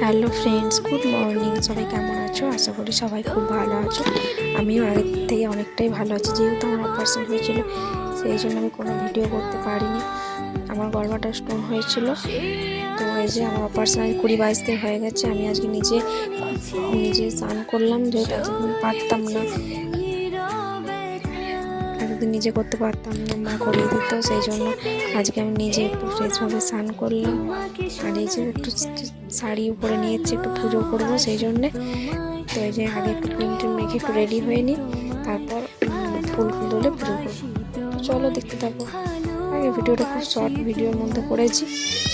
Hello friends, good morning. সবাই কেমন আছো? আশা করি সবাই খুব ভালো আছো। আমিও আগের থেকে অনেকটাই ভালো আছি, যেহেতু আমার অপারেশন হয়েছিল, সেই জন্য আমি কোনো ভিডিও করতে পারিনি। আমার গলবাটা স্টোন হয়েছিল। তো এই যে আমার অপারেশন আজ কুড়ি বাইশ দিন হয়ে গেছে, আমি আজকে নিজে নিজে স্নান করলাম, যেহেতু পারতাম না। এতদিন নিজে করতে পারতাম না, মা করিয়ে দিত, সেই জন্য আজকে আমি নিজে একটু ফ্রেশভাবে স্নান করলাম। আর এই যে একটু শাড়ি উপরে নিয়েছি একটু পুজো করব সেই জন্যে। তো এই যে আগে একটু টিম মেখে একটু রেডি হয়ে নিই, তারপর ফুল ফুল তুলে পুজো করব। চলো দেখতে থাকো। আগে ভিডিওটা খুব শর্ট ভিডিওর মধ্যে করেছি।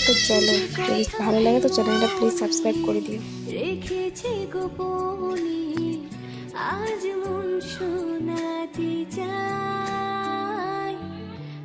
তো চলো, যদি ভালো লাগে তো চ্যানেলটা প্লিজ সাবস্ক্রাইব করে দিও। আজ মন শোনাতে চাই।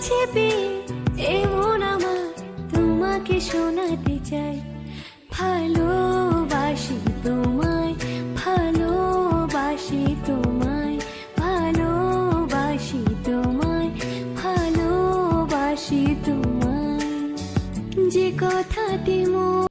কাছে এমন আমার তোমাকে শোনাতে চাই। ভালোবাসি তোমায় ভালোবাসি তোমায় ভালোবাসি তোমায় ভালোবাসি তোমায়। যে কথাতে মো